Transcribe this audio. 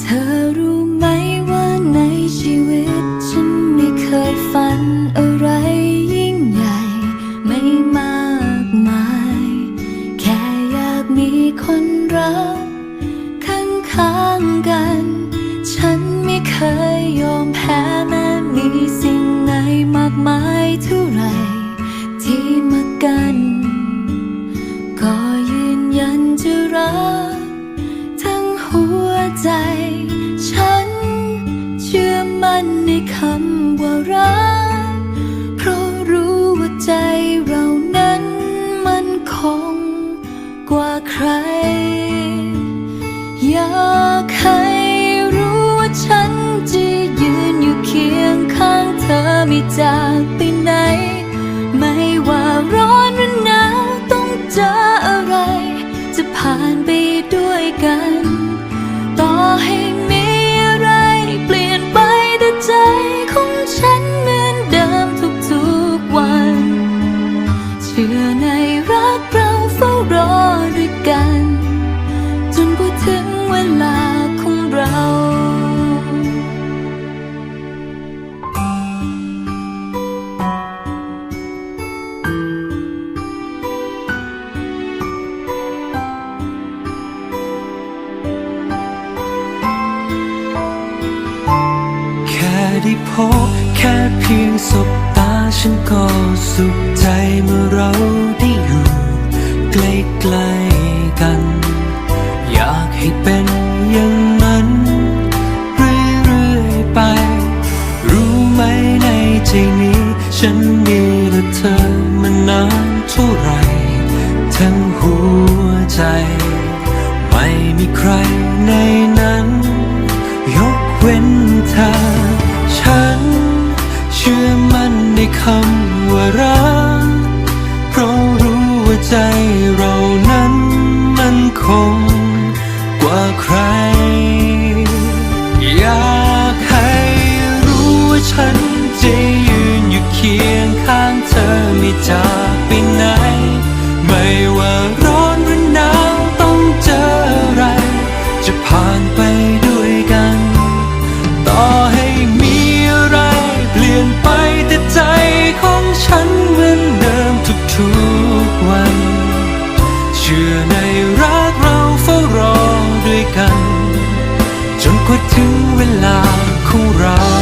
เธอรู้ไหมว่าในชีวิต ฉันไม่เคยฝันอะไรยิ่งใหญ่ ไม่มากมาย แค่อยากมีคนรักข้างข้างๆกัน ฉันไม่เคยยอมแพ้แม้มีสิ่งไหนมากมายเท่าไรที่มากัน ก็ยืนยันจะรัก อ ได้พบแค่เพียงสบตาฉันก็สุขใจเมื่อเราได้อยู่ใกล้ๆกัน อยากให้เป็นอย่างนั้นเรื่อยๆไป รู้ไหมในใจนี้ ฉันมีแต่เธอมานานเท่าไหรทั้งหัวใจ ไม่มีใคร มั่นในคำว่ารัก เพราะรู้ว่าใจเรานั้นมันคงกว่าใคร อยากให้รู้ว่าฉันจะยืนอยู่เคียงข้างเธอไม่จา ทุกวัน เชื่อในรักเราเฝ้ารอด้วยกัน จนกว่าถึงเวลาของเรา